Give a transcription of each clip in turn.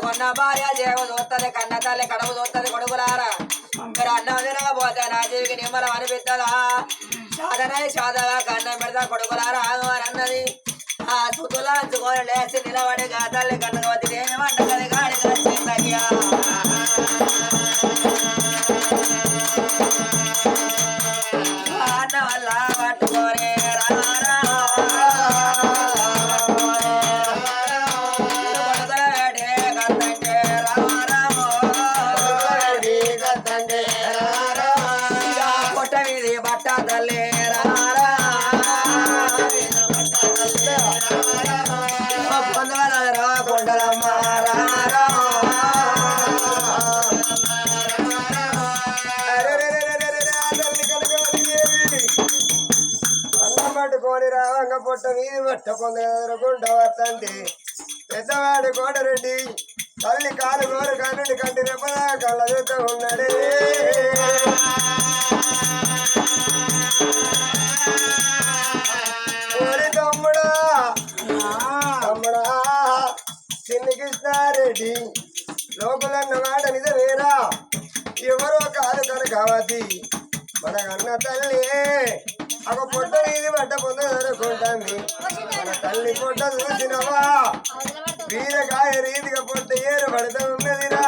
కొన్న భార్య దేవు చూస్తుంది కన్న తల్లి కడుపు చూస్తుంది కొడుకులారా మీరు అన్నం తినకపోతే నా జీవికి నిమ్మలం అనిపిస్తుందా సాధనే సాధగా కన్న పెడతా కొడుకులారా ఆగు అని అన్నది ఆ సుతులు అంచుకొని లేచి నిలబడి గా తల్లి కన్నుకు వచ్చి పుట్ట వీధి పట్ట పొందకుంట పెద్దవాడు కోటరెడ్డి తల్లి కాలు గోరు కన్నుడి కంటి రెప్పదా కళ్ళ చూత ఉన్నాడే. ఓరి తమ్ముడా తమ్ముడా చిన్ని కృష్ణారెడ్డి లోకులన్న మాట నిజమేరా? ఎవరో కాదు కనకావతి మన కన్న తల్లి. ఒక పొట్ట నీది పట్ట పొందనుకుంటాంది మన తల్లి పొట్ట చూసినవా? వీరకాయ రీతిగా పొట్ట ఏరు పడుతూ ఉన్నదిరా.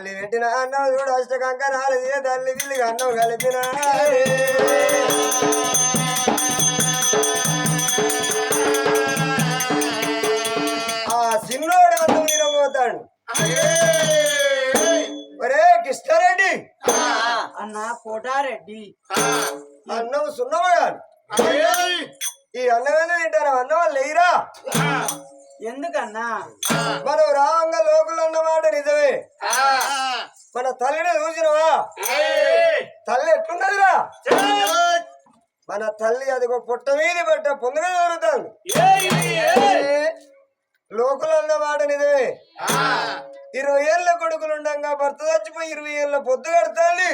తల్లి పెట్టిన అన్నం చూడు అష్టకంకరాలు తల్లి పిల్లిగా అన్నం కలిపిన ఆ సిన్నోడు అన్నం తినబోతాడు. ఒరే కృష్ణారెడ్డి. అన్న కోటారెడ్డి. అన్నం ఈ అన్నమేందో తింటారు? అన్నం లేయిరా? ఎందుకన్నా? మనం రావంగా లోకులు అన్నమాట నిజమే. మన తల్లిని చూసినవా? తల్లి ఎట్లున్నదిరా? మన తల్లి అదిగో పుట్ట మీది పట్ట పొందుగా జరుగుతుంది. లోకులు అన్నమాట నిజమే. ఇరవై ఏళ్ళ కొడుకులు ఉండంగా భర్త చచ్చిపోయి ఇరవై ఏళ్ళ పొద్దు కడతాండి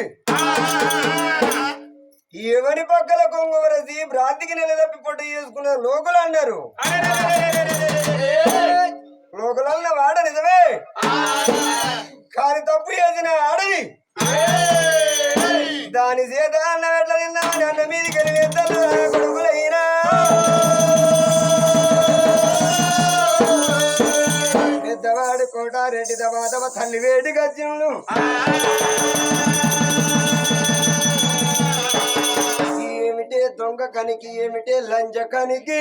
ఎవరి పక్కల కొంగవరసి భ్రాంతికి నిలదప్పి పొట్ట చేసుకున్న లోకులు అన్నారు. తల్లి వేడి గజ్జులు ఏమిటే దొంగ కనికి ఏమిటే లంజ కనికి?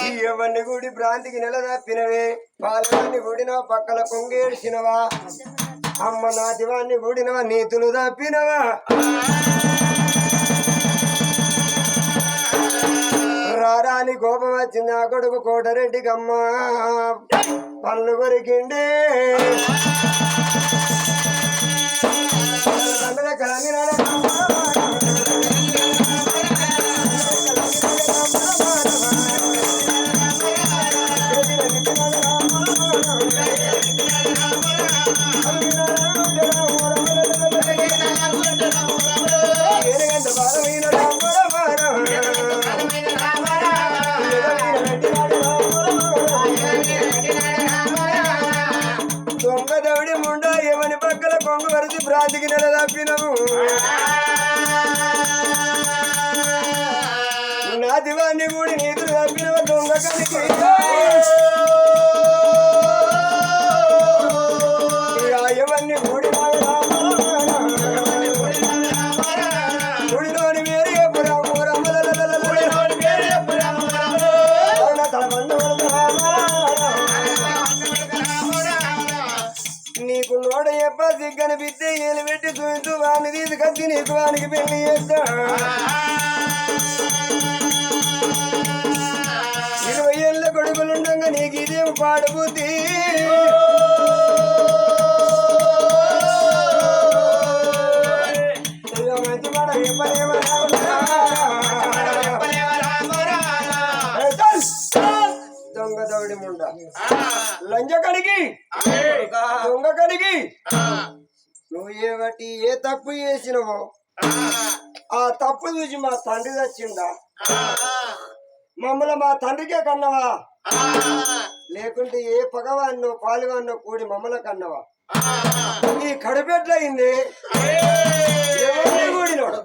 ఈ ఎవరిని గుడి భ్రాంతికి నెలదప్పినవే? పాలని గుడినవా పక్కల కొంగేడ్చినవా అమ్మ నాటివాన్ని గుడినవా నీతులు తప్పినవా రారాని కోపం వచ్చింది. ఆ కొడుకు కోటరెడ్డికి అమ్మ పళ్ళు కొరికిండే తండ్రి కలంగి ఎప్పుడ ఎప్ప సిగ్గని బిద్దే ఏలు పెట్టి చూపించు వాడిని తీసుకొచ్చి నీకు వానికి పెళ్ళి చేస్తా. ఇరవై ఏళ్ళ కొడుకులుండగా నీకు ఇదేం పాడుబుద్ధి నువ్వు ఏ బట్టి ఏ తప్పు చేసినవో? ఆ. తప్పు చూసి మా తండ్రి తెచ్చిందా మమ్మల్ని మా తండ్రికే కన్నవా? లేకుంటే ఏ పగవాన్నో పాలువాన్నో కూడి మమ్మల్ని కన్నవా? ఈ కడుపెట్లయింది కూడినోడు?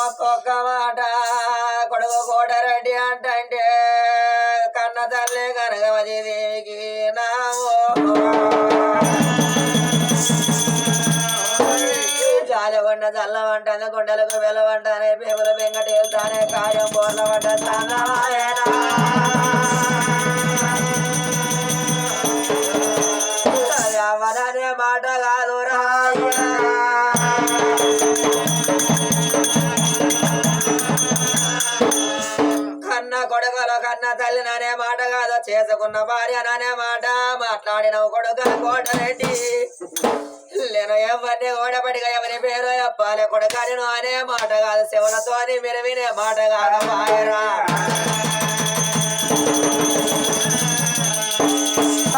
ఒక్కొక్క మాట. కొడుకు కోటరెడ్డి అంటే కన్న తల్లి దేవికి నావో జాలగొండ చల్లవంటనే కొండలకు వెలవంటనే పేగులు వెంకటేల్తానే కాయం బోర్లవంట చల్లవాయనా మాట కాదు కన్న కొడుకులో కన్న తల్లి నానే మాట కాదు చేసుకున్న భార్య నానే మాట మాట్లాడిన కొడుక కోటరెడ్డి. నేను ఎవరిని ఓడబడిగా ఎవరి పేరు చెప్పాలి? కొడుకని నువ్వు అనే మాట కాదు. శివులతో మీరు వినే మాట కాదు మాయరా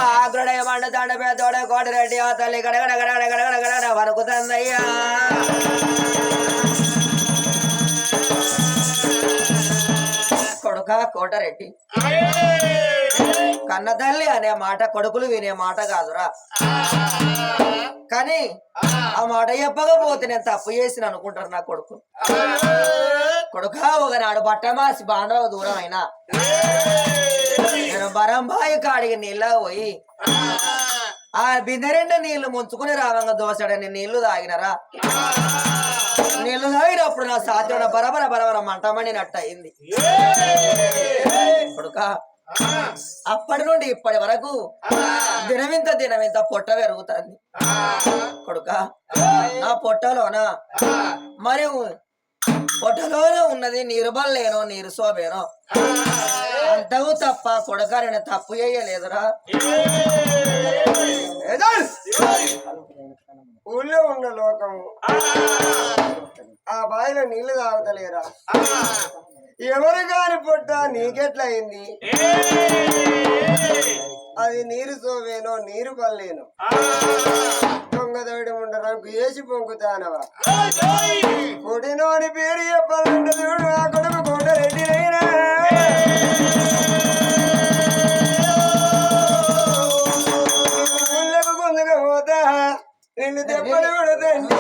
ఆగ్రుడే మండు తండ పేదోడ కోటరెడ్డి. ఆ తల్లి గడగడ గడగడ గడగడ గడగడ వణుకుతుందయ్యా. కనుక కోటరెడ్డి కన్నతల్లి అనే మాట కొడుకులు వినే మాట కాదురా. కానీ ఆ మాట చెప్పకపోతే నేను తప్పు చేసిన అనుకుంటారు నా కొడుకు. కొడుక ఒకనాడు బట్టమాసి బాండవ దూరం అయినా. నేను బరంబాయి కాడికి నీళ్ళ పోయి ఆ బిందెరెండ నీళ్ళు ముంచుకుని రావంగా దోశడని నీళ్ళు తాగినరా. నీళ్ళు తాగినప్పుడు నా సాధ్యం బరబర బరబర మంటమణినట్టు అయింది కొడుక అప్పటి నుండి ఇప్పటి వరకు దినమింత దినమింత పొట్ట పెరుగుతుంది. కొడుక నా పొట్టలోన మరి పొట్టలోనే ఉన్నది నీరు బల్లేనో నీరు అంతవు తప్ప కొడుక నేను తప్పు చేయలేదురా. ఊళ్ళో ఉన్న లోకము ఆ బావిలో నీళ్ళు తాగుతలేరా? ఎవరు గారి పుట్ట నీకెట్లయింది? అది నీరు సోవేనో నీరు పల్లేను దొంగదోడి ఉండరకు ఏసి పొంగుతానవా కొడినోని పేరు చెప్పాలంటే చూడు ఆ కొడుకు కొండ రెడ్డినైనా నిన్ను దెబ్బలు కొడతండి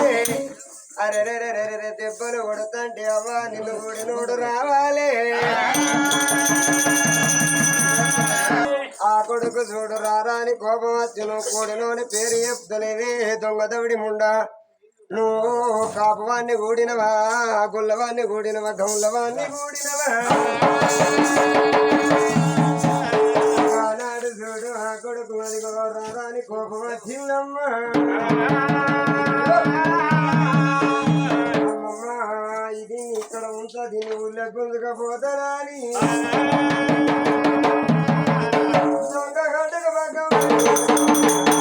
అరే. రే రే రే దెబ్బలు కొడతండి అవ్వా నిన్ను కొడినోడు రావాలి. ఆ కొడుకు చూడు రారా అని కోపం వచ్చును కొడినోని పేరు చెప్తలేవే దొంగ దవిడి ముండ. నువ్వు కాపువాన్ని కూడినవా గుల్లవాన్ని కూడినవా గౌలవాన్ని కూడినవా? ఆ కొడుకు కోపం ఇది ఇక్కడ ఉంటుంది నువ్వు లెగ్గుందుకపోతారా అని దొంగ గంటకు పక్కన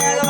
ಹೇಳುವ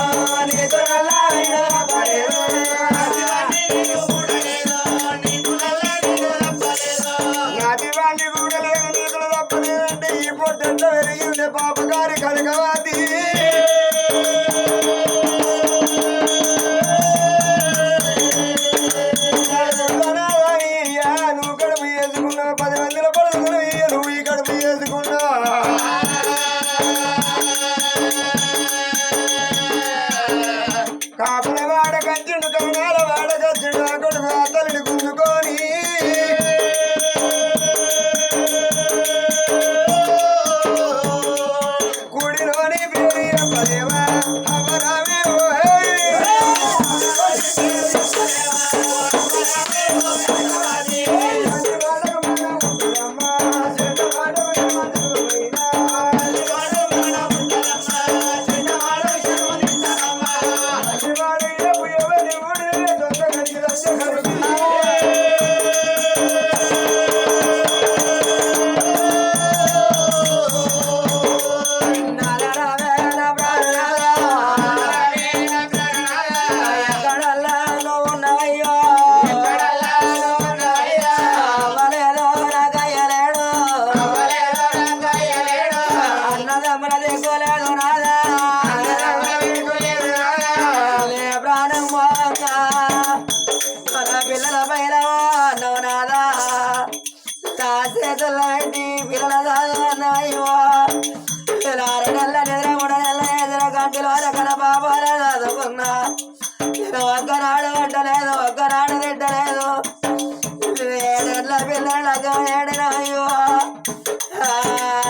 పిల్లలయ్యో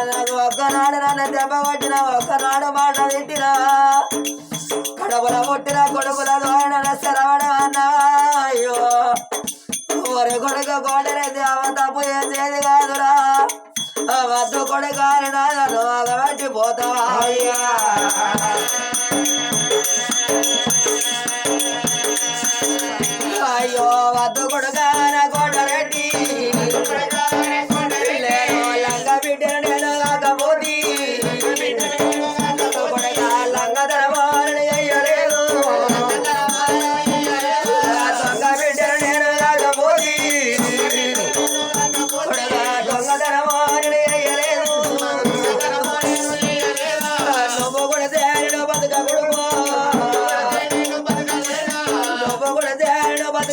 నాకు ఒక్కనాడు నన్ను దెబ్బ కొట్టిన ఒక్కనాడు మాట తిట్టినా కడుపుల పుట్టిన కొడుకుల ఆయన సెలవడం అన్నావా అయ్యో ఒరి కొడుకు కోటనేది అవ తప్పు చేసేది కాదురా వద్దు కొడుకు ఆయన నన్ను అగబెట్టి పోతావా అయ్యా అయ్యో వద్దు కొడుకు.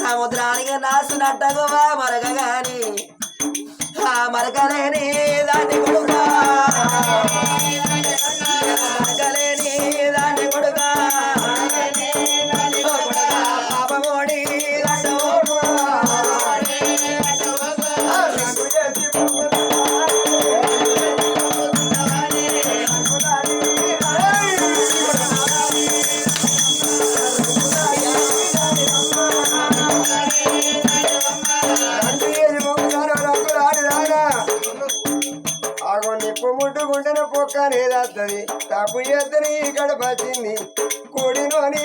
సముద్రానికి నాసినట్టగువా మరగగాని. ఆ మరగలేని దాటి కొడుగా వస్తుంది తప్పు ఎత్తని గడపచ్చింది కోడిలోని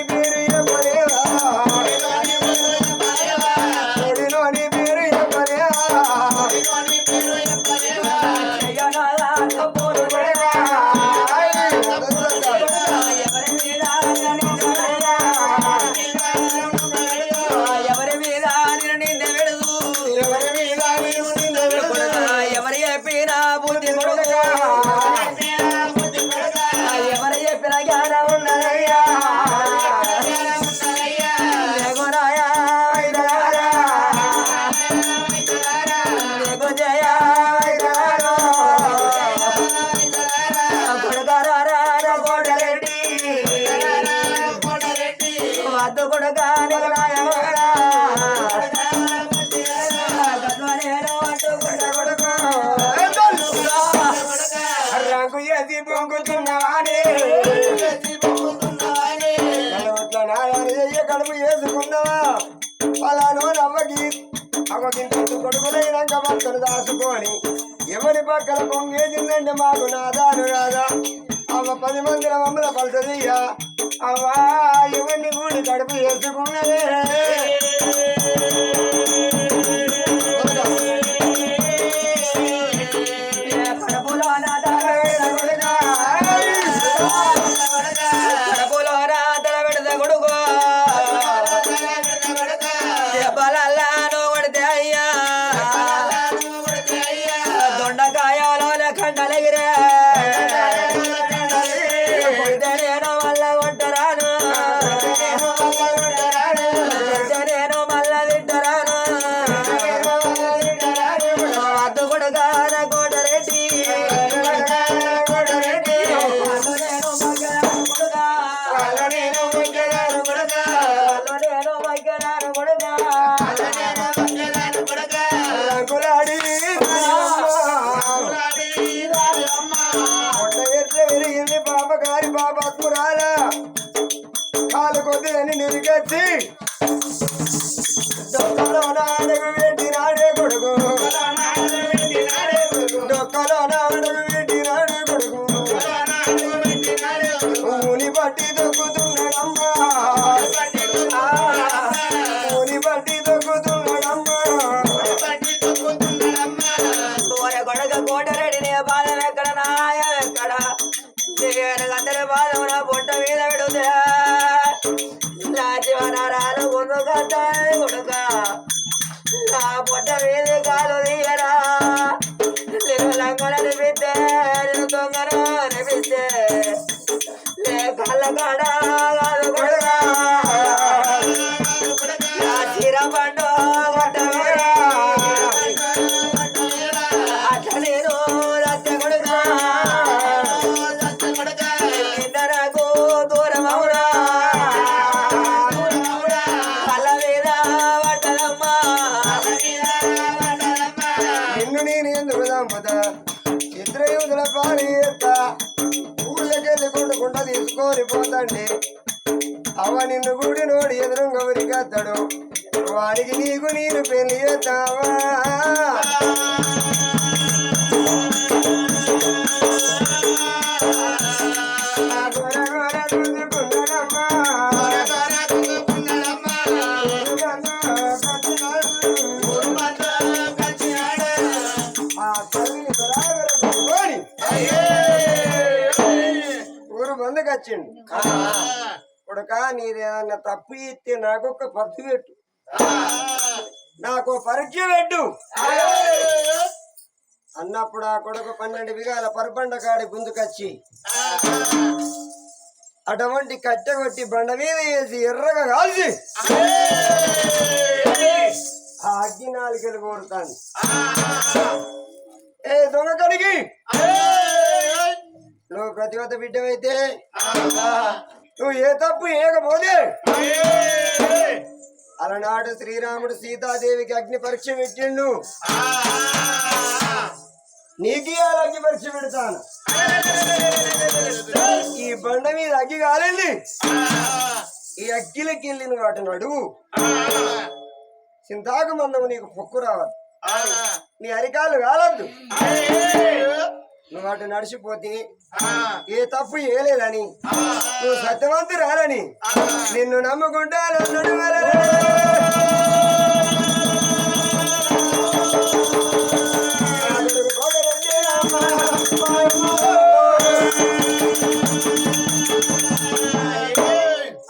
ఎవరి పక్కన కొంగేసిందంటే మాకు నాదాను రాదా. అవ్వ పది మందిల మమ్మల పలుతుందియ్యా అవ్వా ఇవన్నీ కూడి కడుపు చేసుకున్నదే కొడుక నా పొట్ట మీద కాలు తీయరా తీసుకొని పోతండి అవ నిన్ను గుడి నోడి ఎదురుగా ఉరికత్తాడు వానికి నీకు నేను పెళ్ళి చేస్తావా? కొడుక నీదేమన్నా తప్పు ఇస్తే నాకు ఒక పత్తు పెట్టు. నాకు పరీక్ష పెట్టు. అన్నప్పుడు ఆ కొడుకు పన్నెండు బిగాల పరబండ కాడి గుందుకొచ్చి అటువంటి కట్టె కొట్టి బండ మీద వేసి ఎర్రగా కాల్చి ఆ అగ్గి నాలుగలు కోరుతాను. ఏ దొంగ కడిగి నువ్వు ప్రతివత బిడ్డవైతే నువ్వు ఏ తప్పు ఏకపోతే అలనాడు శ్రీరాముడు సీతాదేవికి అగ్ని పరీక్ష పెట్టిండు. నీకు అగ్ని పరీక్ష పెడతాను. ఈ బండ మీద అగ్గి కాలింది. ఈ అగ్గిలకి వెళ్ళి నువ్వు అటు నడువు చింతాకు మందము నీకు పొక్కు రావాలి నీ అరికాలు కాలద్దు. నువ్వు అటు నడిచిపోతే ఏ తప్పు ఏలేదని నువ్వు సత్యవంతురాలని. నిన్ను నమ్ముకుంటాను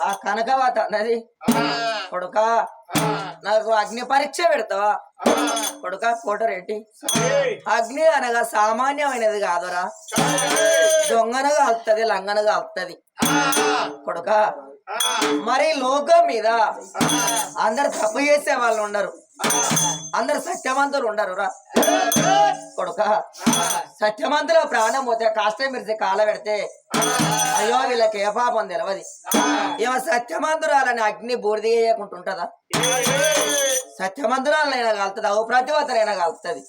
ఆ కనకవాత నది. కొడుక? నాకు అగ్ని పరీక్ష పెడతావా? కొడుక కోటరెడ్డి అగ్ని అనగా సామాన్యమైనది కాదురా. దొంగనగా అవుతుంది లంగనగా అవుతుంది కొడుక మరి లోకం మీద అందరు తప్పు చేసే వాళ్ళు ఉండరు. అందరు సత్యవంతులు ఉండరు రా కొడుక సత్యవంతుల ప్రాణం పోతే కాస్త మిరిసి కాల పెడితే అయ్యో వీళ్ళకి ఏ పాపం తెలియదు ఏమో సత్యమంతురాలని అగ్ని బూడిద చేయకుంటుంటదా సత్యమంతురాలైనా కలుతుంది? ఓ ప్రతివతలైనా కలుతుంది?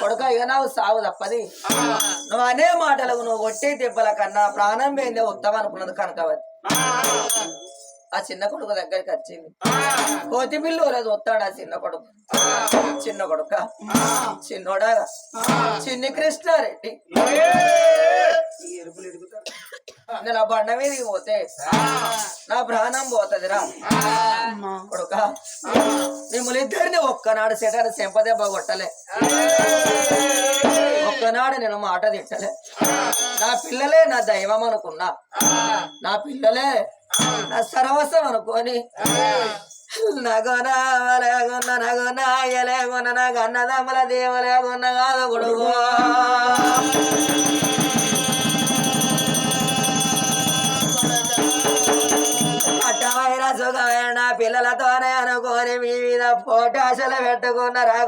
కొడుక ఇక నాకు సాగు తప్పది. నువ్వు అనే మాటలకు నువ్వు కొట్టే దెబ్బల కన్నా ప్రాణం పోయిందే ఉత్తమం అనుకున్నది కనకవతి. ఆ చిన్న కొడుకు దగ్గరికి వచ్చింది. కోతి పిల్లు రోజు వస్తాడు ఆ చిన్న కొడుకు. చిన్న కొడుక. చిన్నోడా? చిన్ని కృష్ణారెడ్డి. నేను ఆ బండ మీదకి పోతే నా ప్రాణం పోతుందిరా. కొడుక మిమ్మల్ని ఇద్దరిని ఒక్కనాడు సెటర్ సెంపదెబ్బ కొట్టలే. ఒక్కనాడు నేను మాట తిట్టలే. నా పిల్లలే నా దైవం అనుకున్నా. నా పిల్లలే నా సర్వస్వం అనుకోని. నగొనగొన్న వలగున్న నగున నాకు అన్నదమ్ముల దేవలేగున్న కాదు కొడుకో. అట్టమైన సుఖమైన పిల్లలతోనే అనుకోని మీ మీద పోటాశలు పెట్టుకున్న రా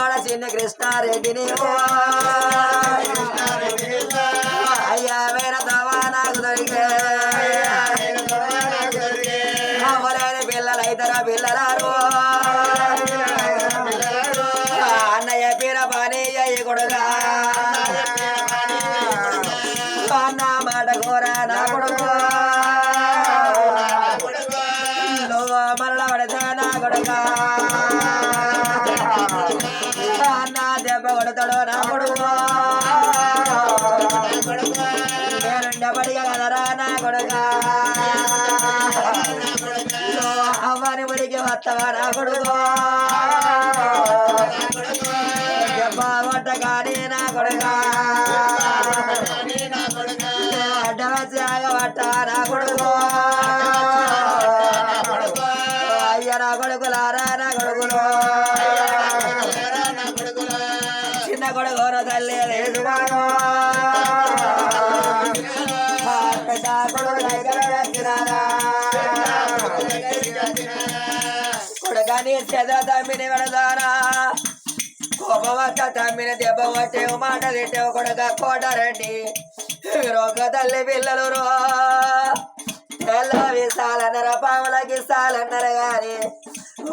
చిన్నోడ చిన్న కృష్ణారెడ్డి నీవు అయ్యా వేర నా కొడుకులారా నా కొడుకులు చిన్న కొడుకు తల్లి లేదు పెద్ద కొడుకు దగ్గర వచ్చినారా కొడుకని చెద తమ్మిని పెడతారా కోపవక్క తమ్మిన దెబ్బ కొట్టేవు మాట తిట్టేవు కొడుక కోటరండి రొక్క తల్లి పిల్లలు రో. తెల్ల విసాలన్నర పాములకి సాలన్నర గాని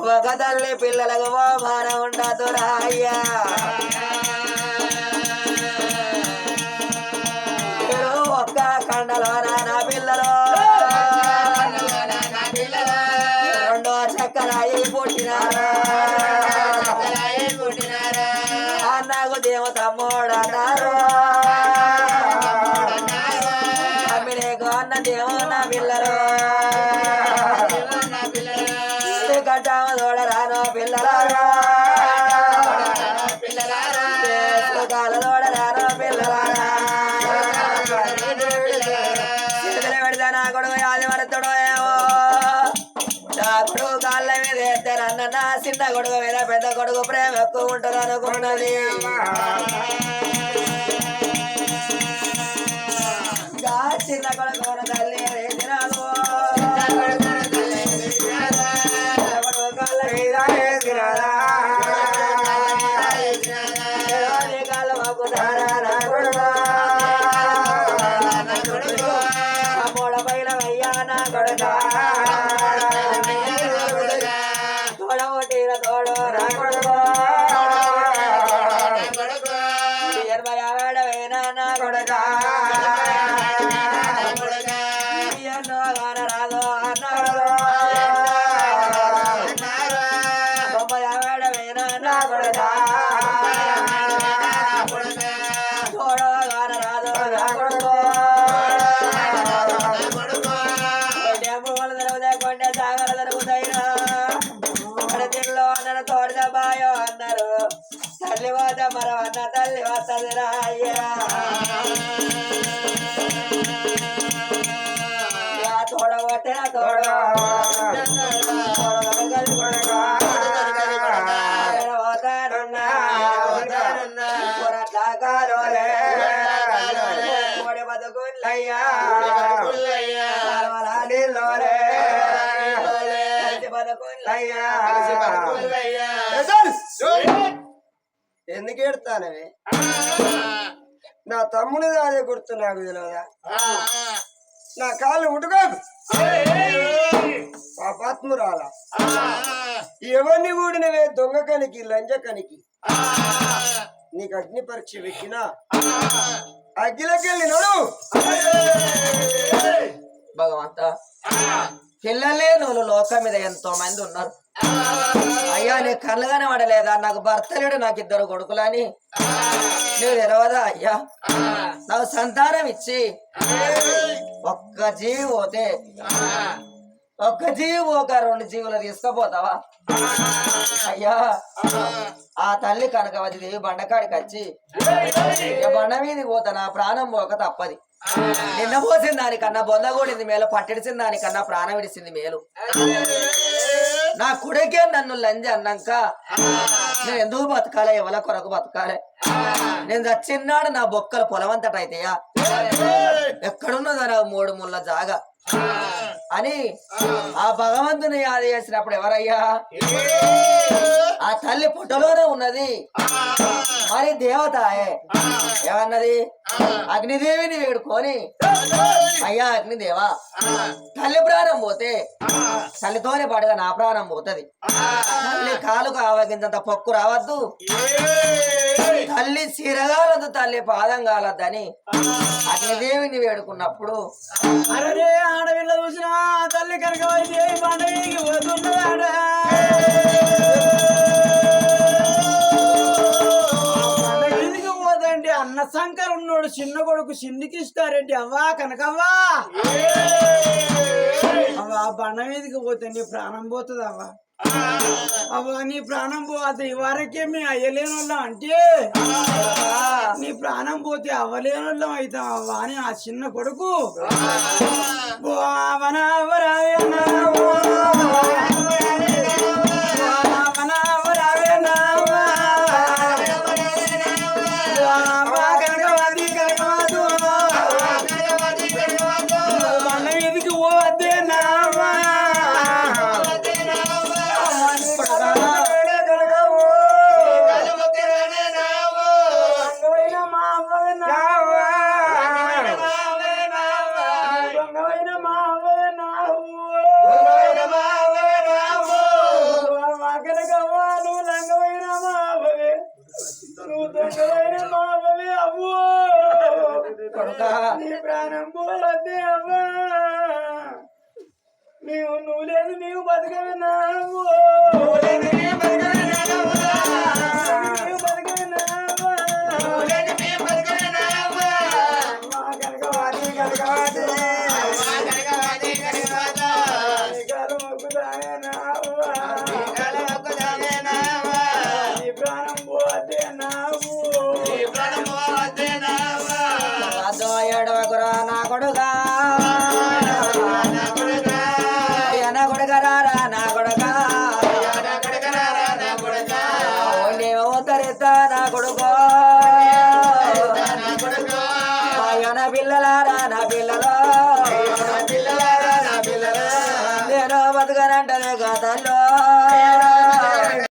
ఒక తల్లి పిల్లలకు ఓ మాన ఉండదురా అయ్యా. ఒక్క కండలో నా పిల్ల దేవ నా పిల్లలు కట్టాము చూడరాను పిల్లలారా సుఖాల పిల్లలారా చేతులు పెడితే నా కొడుకు యాది ఏమో నా కొడుకు కాళ్ళ మీద ఎత్తారన్న నా చిన్న కొడుకు మీద పెద్ద కొడుకు ప్రేమ ఎక్కువ ఉంటుంది అనుకున్నది ఇరవై ఆడవేనా నా ఎందుకు ఎడతానవి నా తమ్ముని అదే గుర్తు నాకు తెలియదా నా కాళ్ళు ఉటుకోకు పాపాత్మురాల? ఎవరిని కూడినవే దొంగ కనికి లంజ కనికి? నీకు అగ్ని పరీక్ష పెట్టినా? అగ్గిలకెళ్ళి నడు. భగవంత. పిల్లలే నువ్వు లోకం మీద ఎంతో మంది ఉన్నారు. అయ్యా నీ కళ్ళగానే పడలేదా నాకు భర్త లేడు నాకు ఇద్దరు కొడుకులని నువ్వు తెలవదా అయ్యా? నాకు సంతానం ఇచ్చి. ఒక్క జీవి పోతే. ఒక్క జీవి ఒక రెండు జీవులు తీసుకుపోతావా? అయ్యా ఆ తల్లి కనకవతి దేవి బండకాడికి వచ్చి బండ మీదకి పోతా నా ప్రాణం పోక తప్పది. నిన్న పోసిన దానికన్నా బొందగూడింది మేలు పట్టిడిసిన దానికన్నా ప్రాణం విడిసింది మేలు. నా కుడికే నన్ను లంజ అన్నాక నేను ఎందుకు బతకాలే? ఎవల కొరకు బతకాలే? నేను చచ్చిన్నాడు నా బొక్కల పొలవంతట అయితేయా? ఎక్కడున్నదా మూడు ముళ్ళ జాగా. అని ఆ భగవంతుని యాద చేసినప్పుడు ఎవరయ్యా? ఆ తల్లి పుట్టలోనే ఉన్నది. మరి దేవతాయే. ఏమన్నది? అగ్నిదేవిని వేడుకొని అయ్యా అగ్నిదేవా తల్లి ప్రాణం పోతే తల్లితోనే పాటుగా నా ప్రాణం పోతది. తల్లి కాలుకు ఆవగించంత పొక్కు రావద్దు. తల్లి సిరగాలదు తల్లి పాదం కాలద్దని అగ్నిదేవిని వేడుకున్నప్పుడు అరే ఆడపిల్ల చూసినా తల్లి కనుక వచ్చి పండుగకి పోతున్నదాడ అన్న శంకర్ ఉన్నాడు చిన్న కొడుకు చిన్నికి ఇస్తారండి అవ్వా కనకవ్వా. బండ మీదకి పోతే నీ ప్రాణం పోతుంది అవ్వా అవ్వా నీ ప్రాణం పోతే ఇవరకే మీ అయ్యలేని వాళ్ళం అంటే? నీ ప్రాణం పోతే అవ్వలేని వాళ్ళం అవుతాం అవ్వా అని ఆ చిన్న కొడుకు. కొడుకా. నీ ప్రాణం అవ్వా. నీవు నువ్వు లేదు నీవు బతకవినావు నీవు